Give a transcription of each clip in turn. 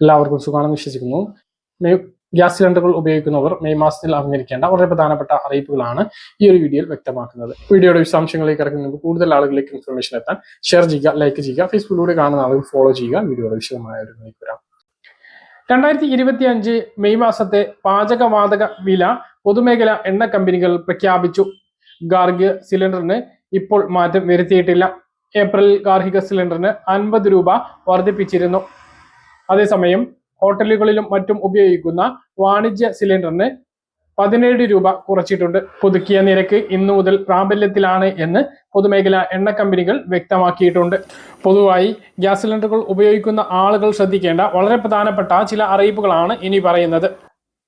എല്ലാവർക്കും സുഖമാണെന്ന് വിശ്വസിക്കുന്നു. മെയ് ഗ്യാസ് സിലിണ്ടറുകൾ ഉപയോഗിക്കുന്നവർ മെയ് മാസത്തിൽ അറിഞ്ഞിരിക്കേണ്ട വളരെ പ്രധാനപ്പെട്ട അറിയിപ്പുകളാണ് ഈ ഒരു വീഡിയോയിൽ വ്യക്തമാക്കുന്നത്. വീഡിയോയുടെ വിശദാംശങ്ങളിലേക്ക് കിടക്കുന്ന കൂടുതൽ ആളുകളിലേക്ക് ഇൻഫർമേഷൻ എത്താൻ ഷെയർ ചെയ്യുക ലൈക്ക് ചെയ്യുക ഫേസ്ബുക്കിലൂടെ കാണുന്ന ആളുകൾ ഫോളോ ചെയ്യുക. വീഡിയോയുടെ വിശദമായ ഒരു വരാം രണ്ടായിരത്തി ഇരുപത്തി അഞ്ച് മെയ് മാസത്തെ പാചകവാതക വില പൊതുമേഖല എണ്ണ കമ്പനികൾ പ്രഖ്യാപിച്ചു. ഗാർഹിക സിലിണ്ടറിന് ഇപ്പോൾ മാറ്റം വരുത്തിയിട്ടില്ല. ഏപ്രിൽ ഗാർഹിക സിലിണ്ടറിന് അൻപത് രൂപ വർദ്ധിപ്പിച്ചിരുന്നു. അതേസമയം ഹോട്ടലുകളിലും മറ്റും ഉപയോഗിക്കുന്ന വാണിജ്യ സിലിണ്ടറിന് പതിനേഴ് രൂപ കുറച്ചിട്ടുണ്ട്. പുതുക്കിയ നിരക്ക് ഇന്നു മുതൽ പ്രാബല്യത്തിലാണ് എന്ന് പൊതുമേഖലാ എണ്ണ കമ്പനികൾ വ്യക്തമാക്കിയിട്ടുണ്ട്. പൊതുവായി ഗ്യാസ് സിലിണ്ടറുകൾ ഉപയോഗിക്കുന്ന ആളുകൾ ശ്രദ്ധിക്കേണ്ട വളരെ പ്രധാനപ്പെട്ട ചില അറിയിപ്പുകളാണ് ഇനി പറയുന്നത്.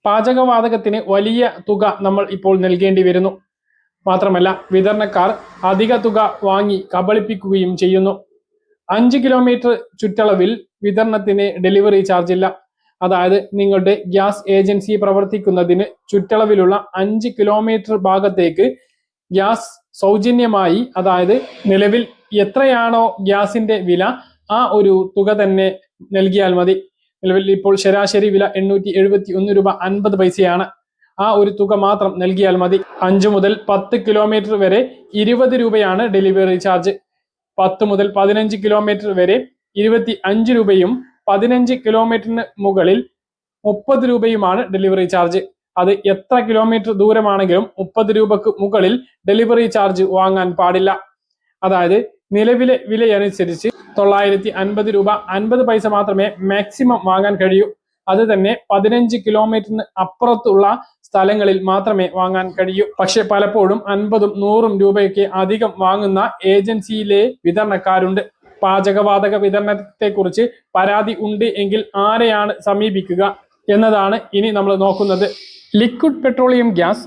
പാചകവാതകത്തിന് വലിയ തുക നമ്മൾ ഇപ്പോൾ നൽകേണ്ടി വരുന്നു. മാത്രമല്ല വിതരണക്കാർ അധിക തുക വാങ്ങി കബളിപ്പിക്കുകയും ചെയ്യുന്നു. അഞ്ച് കിലോമീറ്റർ ചുറ്റളവിൽ വിതരണത്തിന് ഡെലിവറി ചാർജ് ഇല്ല. അതായത് നിങ്ങളുടെ ഗ്യാസ് ഏജൻസി പ്രവർത്തിക്കുന്നതിന് ചുറ്റളവിലുള്ള അഞ്ച് കിലോമീറ്റർ ഭാഗത്തേക്ക് ഗ്യാസ് സൗജന്യമായി അതായത് നിലവിൽ എത്രയാണോ ഗ്യാസിന്റെ വില ആ ഒരു തുക തന്നെ നൽകിയാൽ മതി. നിലവിൽ ഇപ്പോൾ ശരാശരി വില എണ്ണൂറ്റി എഴുപത്തി ഒന്ന് രൂപ അൻപത് പൈസയാണ്. ആ ഒരു തുക മാത്രം നൽകിയാൽ മതി. അഞ്ചു മുതൽ പത്ത് കിലോമീറ്റർ വരെ ഇരുപത് രൂപയാണ് ഡെലിവറി ചാർജ് പത്ത് മുതൽ പതിനഞ്ച് കിലോമീറ്റർ വരെ ഇരുപത്തി അഞ്ച് രൂപയും പതിനഞ്ച് കിലോമീറ്ററിന് മുകളിൽ മുപ്പത് രൂപയുമാണ് ഡെലിവറി ചാർജ് അത് എത്ര കിലോമീറ്റർ ദൂരമാണെങ്കിലും മുപ്പത് രൂപക്ക് മുകളിൽ ഡെലിവറി ചാർജ് വാങ്ങാൻ പാടില്ല. അതായത് നിലവിലെ വിലയനുസരിച്ച് തൊള്ളായിരത്തി അൻപത് രൂപ അൻപത് പൈസ മാത്രമേ മാക്സിമം വാങ്ങാൻ കഴിയൂ. അത് തന്നെ പതിനഞ്ച് കിലോമീറ്ററിന് അപ്പുറത്തുള്ള സ്ഥലങ്ങളിൽ മാത്രമേ വാങ്ങാൻ കഴിയൂ. പക്ഷേ പലപ്പോഴും അൻപതും നൂറും രൂപയൊക്കെ അധികം വാങ്ങുന്ന ഏജൻസിയിലെ വിതരണക്കാരുണ്ട്. പാചകവാതക വിതരണത്തെക്കുറിച്ച് പരാതി ഉണ്ട് എങ്കിൽ ആരെയാണ് സമീപിക്കുക എന്നതാണ് ഇനി നമ്മൾ നോക്കുന്നത്. Liquid petroleum gas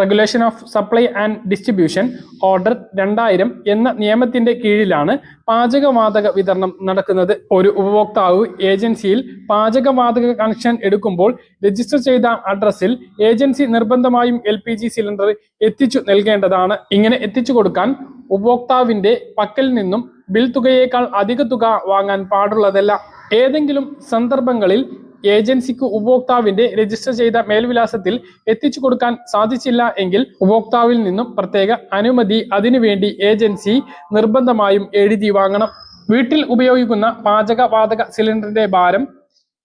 regulation of supply and distribution order രണ്ടായിരം എന്ന നിയമത്തിന്റെ കീഴിലാണ് പാചകവാതക വിതരണം നടക്കുന്നത്. ഒരു ഉപഭോക്താവ് ഏജൻസിയിൽ പാചകവാതക കണക്ഷൻ എടുക്കുമ്പോൾ രജിസ്റ്റർ ചെയ്ത അഡ്രസ്സിൽ ഏജൻസി നിർബന്ധമായും എൽ സിലിണ്ടർ എത്തിച്ചു നൽകേണ്ടതാണ്. ഇങ്ങനെ എത്തിച്ചു കൊടുക്കാൻ ഉപഭോക്താവിന്റെ പക്കൽ നിന്നും ബിൽ തുകയേക്കാൾ അധിക തുക വാങ്ങാൻ പാടുള്ളതല്ല. ഏതെങ്കിലും സന്ദർഭങ്ങളിൽ ഏജൻസിക്ക് ഉപഭോക്താവിന്റെ രജിസ്റ്റർ ചെയ്ത മേൽവിലാസത്തിൽ എത്തിച്ചു കൊടുക്കാൻ സാധിച്ചില്ല എങ്കിൽ ഉപഭോക്താവിൽ നിന്നും പ്രത്യേക അനുമതി അതിനുവേണ്ടി ഏജൻസി നിർബന്ധമായും എഴുതി വാങ്ങണം. വീട്ടിൽ ഉപയോഗിക്കുന്ന പാചകവാതക സിലിണ്ടറിന്റെ ഭാരം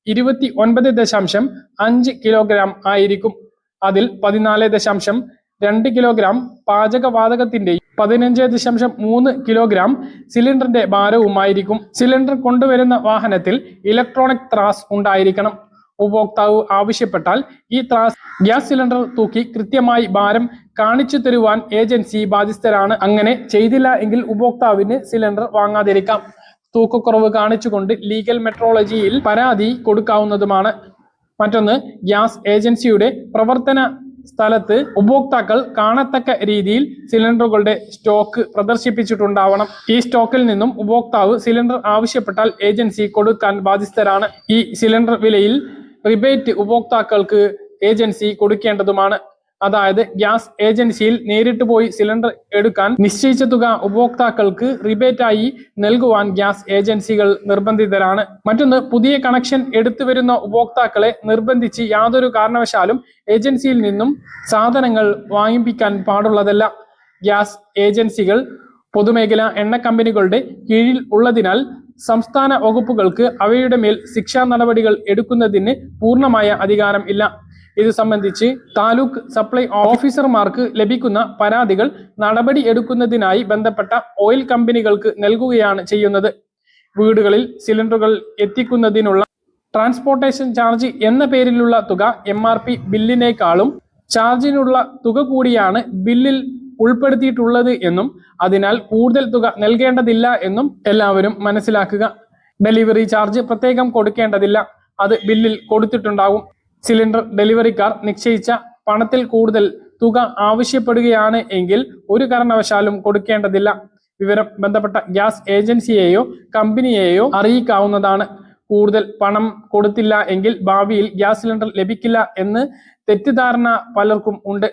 ഇരുപത്തി ഒൻപത് ദശാംശം അഞ്ച് കിലോഗ്രാം ആയിരിക്കും. അതിൽ പതിനാല് ദശാംശം രണ്ട് കിലോഗ്രാം പാചകവാതകത്തിന്റെയും പതിനഞ്ച് ദശാംശം മൂന്ന് കിലോഗ്രാം സിലിണ്ടറിന്റെ ഭാരവുമായിരിക്കും. സിലിണ്ടർ കൊണ്ടുവരുന്ന വാഹനത്തിൽ ഇലക്ട്രോണിക് ത്രാസ് ഉണ്ടായിരിക്കണം. ഉപഭോക്താവ് ആവശ്യപ്പെട്ടാൽ ഈ ത്രാസ് ഗ്യാസ് സിലിണ്ടർ തൂക്കി കൃത്യമായി ഭാരം കാണിച്ചു തരുവാൻ ഏജൻസി ബാധ്യസ്ഥരാണ്. അങ്ങനെ ചെയ്തില്ല എങ്കിൽ ഉപഭോക്താവിന് സിലിണ്ടർ വാങ്ങാതിരിക്കാം. തൂക്കക്കുറവ് കാണിച്ചുകൊണ്ട് ലീഗൽ മെട്രോളജിയിൽ പരാതി കൊടുക്കാവുന്നതുമാണ്. മറ്റൊന്ന് ഗ്യാസ് ഏജൻസിയുടെ പ്രവർത്തന സ്ഥലത്ത് ഉപഭോക്താക്കൾ കാണത്തക്ക രീതിയിൽ സിലിണ്ടറുകളുടെ സ്റ്റോക്ക് പ്രദർശിപ്പിച്ചിട്ടുണ്ടാവണം. ഈ സ്റ്റോക്കിൽ നിന്നും ഉപഭോക്താവ് സിലിണ്ടർ ആവശ്യപ്പെട്ടാൽ ഏജൻസി കൊടുക്കാൻ ബാധ്യസ്ഥരാണ്. ഈ സിലിണ്ടർ വിലയിൽ റിബേറ്റ് ഉപഭോക്താക്കൾക്ക് ഏജൻസി കൊടുക്കേണ്ടതുമാണ്. അതായത് ഗ്യാസ് ഏജൻസിയിൽ നേരിട്ട് പോയി സിലിണ്ടർ എടുക്കാൻ നിശ്ചയിച്ച തുക ഉപഭോക്താക്കൾക്ക് റിബേറ്റായി നൽകുവാൻ ഗ്യാസ് ഏജൻസികൾ നിർബന്ധിതരാണ്. മറ്റൊന്ന് പുതിയ കണക്ഷൻ എടുത്തു വരുന്ന ഉപഭോക്താക്കളെ നിർബന്ധിച്ച് യാതൊരു കാരണവശാലും ഏജൻസിയിൽ നിന്നും സാധനങ്ങൾ വാങ്ങിപ്പിക്കാൻ പാടുള്ളതല്ല. ഗ്യാസ് ഏജൻസികൾ പൊതുമേഖലാ എണ്ണ കമ്പനികളുടെ കീഴിൽ ഉള്ളതിനാൽ സംസ്ഥാന വകുപ്പുകൾക്ക് അവയുടെ മേൽ ശിക്ഷാ നടപടികൾ എടുക്കുന്നതിന് പൂർണമായ അധികാരം ഇല്ല. ഇത് സംബന്ധിച്ച് താലൂക്ക് സപ്ലൈ ഓഫീസർമാർക്ക് ലഭിക്കുന്ന പരാതികൾ നടപടി എടുക്കുന്നതിനായി ബന്ധപ്പെട്ട ഓയിൽ കമ്പനികൾക്ക് നൽകുകയാണ് ചെയ്യുന്നത്. വീടുകളിൽ സിലിണ്ടറുകൾ എത്തിക്കുന്നതിനുള്ള ട്രാൻസ്പോർട്ടേഷൻ ചാർജ് എന്ന പേരിലുള്ള തുക എം ആർ പി ബില്ലിനേക്കാളും ചാർജിനുള്ള തുക കൂടിയാണ് ബില്ലിൽ ഉൾപ്പെടുത്തിയിട്ടുള്ളത് എന്നും അതിനാൽ കൂടുതൽ തുക നൽകേണ്ടതില്ല എന്നും എല്ലാവരും മനസ്സിലാക്കുക. ഡെലിവറി ചാർജ് പ്രത്യേകം കൊടുക്കേണ്ടതില്ല. അത് ബില്ലിൽ കൊടുത്തിട്ടുണ്ടാകും സിലിണ്ടർ ഡെലിവറിക്കാർ നിശ്ചയിച്ച പണത്തിൽ കൂടുതൽ തുക ആവശ്യപ്പെടുകയാണ് എങ്കിൽ ഒരു കാരണവശാലും കൊടുക്കേണ്ടതില്ല. വിവരം ബന്ധപ്പെട്ട ഗ്യാസ് ഏജൻസിയെയോ കമ്പനിയെയോ അറിയിക്കാവുന്നതാണ്. കൂടുതൽ പണം കൊടുത്തില്ല എങ്കിൽ ഭാവിയിൽ ഗ്യാസ് സിലിണ്ടർ ലഭിക്കില്ല എന്ന് തെറ്റിദ്ധാരണ പലർക്കും ഉണ്ട്.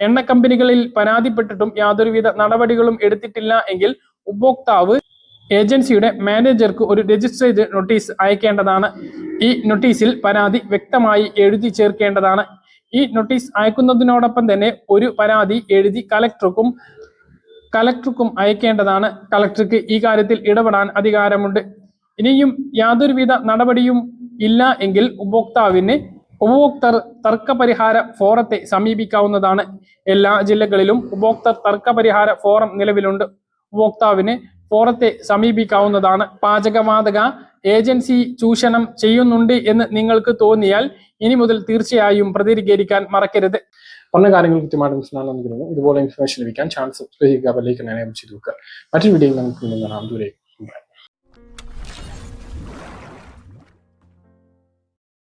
എണ്ണ കമ്പനികളിൽ പരാതിപ്പെട്ടിട്ടും യാതൊരുവിധ നടപടികളും എടുത്തിട്ടില്ല എങ്കിൽ ഉപഭോക്താവ് ഏജൻസിയുടെ മാനേജർക്ക് ഒരു ചെയ്ത് നോട്ടീസ് അയക്കേണ്ടതാണ്. ഈ നോട്ടീസിൽ പരാതി വ്യക്തമായി എഴുതി ചേർക്കേണ്ടതാണ്. ഈ നോട്ടീസ് അയക്കുന്നതിനോടൊപ്പം തന്നെ ഒരു പരാതി എഴുതി കലക്ടർക്കും കലക്ടർക്കും അയക്കേണ്ടതാണ്. കലക്ടർക്ക് ഈ കാര്യത്തിൽ ഇടപെടാൻ അധികാരമുണ്ട്. ഇനിയും യാതൊരുവിധ നടപടിയും ഇല്ല എങ്കിൽ ഉപഭോക്താവിന് ഉപഭോക്തർ തർക്ക പരിഹാര ഫോറത്തെ സമീപിക്കാവുന്നതാണ്. എല്ലാ ജില്ലകളിലും ഉപഭോക്തർ തർക്ക പരിഹാര ഫോറം നിലവിലുണ്ട്. ഉപഭോക്താവിന് ഫോറത്തെ സമീപിക്കാവുന്നതാണ്. പാചകവാതക ഏജൻസി ചൂഷണം ചെയ്യുന്നുണ്ട് എന്ന് നിങ്ങൾക്ക് തോന്നിയാൽ ഇനി മുതൽ തീർച്ചയായും പ്രതികരിക്കാൻ മറക്കരുത്. പറഞ്ഞ കാര്യങ്ങൾ കൃത്യമായിട്ട് മനസ്സിലാണെന്ന് ഇതുപോലെ ഇൻഫർമേഷൻ ലഭിക്കാൻ ചാനൽ സബ്സ്ക്രൈബ് ചെയ്യുക എനേബിൾ വെക്കുക. മറ്റൊരു വീഡിയോ നമുക്ക് കാണാം.